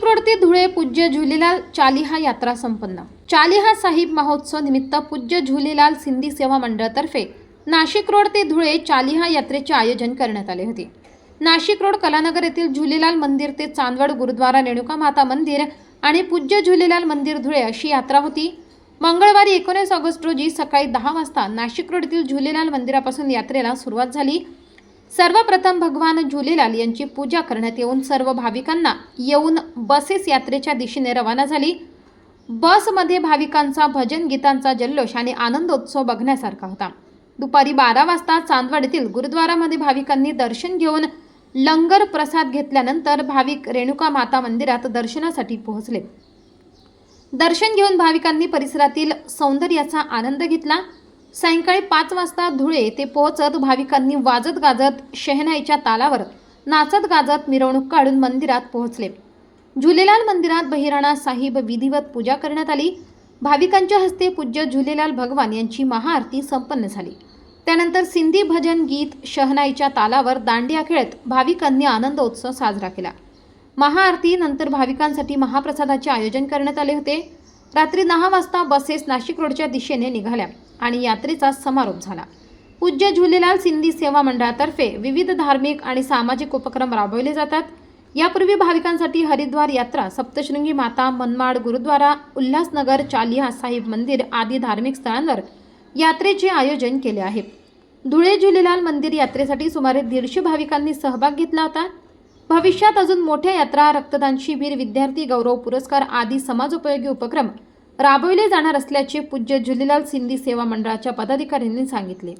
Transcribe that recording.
Nashik road ते धुळे पूज्य झुलेलाल चालिहा यात्रा संपन्न. चालिहा साहिब महोत्सव निमित्त पूज्य झुलेलाल सिंधी सेवा मंडळातर्फे नाशिक रोड ते धुळे चालिहा यात्रेचे आयोजन करण्यात आले होते. नाशिक रोड कलानगर येथील झुलेलाल मंदिर ते चांदवड गुरुद्वारा रेणुका माता मंदिर आणि पूज्य झुलेलाल मंदिर धुळे अशी यात्रा होती. मंगळवारी एकोणीस ऑगस्ट रोजी सकाळी दहा वाजता नाशिक रोड येथील झुलेलाल मंदिरापासून यात्रेला सुरुवात झाली. सर्वप्रथम भगवान झुलेलाल यांची पूजा करण्यात येऊन सर्व भाविकांना येऊन बसेस यात्रेच्या दिशेने रवाना झाली. बसमध्ये भाविकांचा भजन गीतांचा जल्लोष आणि आनंदोत्सव बघण्यासारखा होता. दुपारी बारा वाजता चांदवड येथील गुरुद्वारामध्ये भाविकांनी दर्शन घेऊन लंगर प्रसाद घेतल्यानंतर भाविक रेणुका माता मंदिरात दर्शनासाठी पोहोचले. दर्शन घेऊन भाविकांनी परिसरातील सौंदर्याचा आनंद घेतला. सायंकाळी पाच वाजता धुळे ते पोहोचत भाविकांनी वाजत गाजत शहनाईच्या तालावर नाचत गाजत मिरवणूक काढून मंदिरात पोहोचले. झुलेलाल मंदिरात बहिराणा साहिब विधिवत पूजा करण्यात आली. भाविकांच्या हस्ते पूज्य झुलेलाल भगवान यांची महाआरती संपन्न झाली. त्यानंतर सिंधी भजन गीत शहनाईच्या तालावर दांडिया खेळत भाविकांनी आनंदोत्सव साजरा केला. महाआरती नंतर भाविकांसाठी महाप्रसादाचे आयोजन करण्यात आले होते. रात्री दहा वाजता बसेस नाशिक रोडच्या दिशेने निघाल्या आणि यात्रेचा समारोप झाला. पूज्य झुलेलाल सिंधी सेवा मंडळातर्फे विविध धार्मिक आणि सामाजिक उपक्रम राबवले जातात. यापूर्वी भाविकांसाठी हरिद्वार यात्रा सप्तशृंगी माता मनमाड गुरुद्वारा उल्हासनगर चालिहा साहिब मंदिर आदी धार्मिक स्थळांवर यात्रेचे आयोजन केले आहे. धुळे झुलेलाल मंदिर यात्रेसाठी सुमारे दीडशे भाविकांनी सहभाग घेतला होता. भविष्यात अजून मोठ्या यात्रा रक्तदान शिबिर विद्यार्थी गौरव पुरस्कार आदी समाजोपयोगी उपक्रम राबविले जाणार असल्याचे पूज्य झुलीलाल सिंधी सेवा मंडळाच्या पदाधिकाऱ्यांनी सांगितले.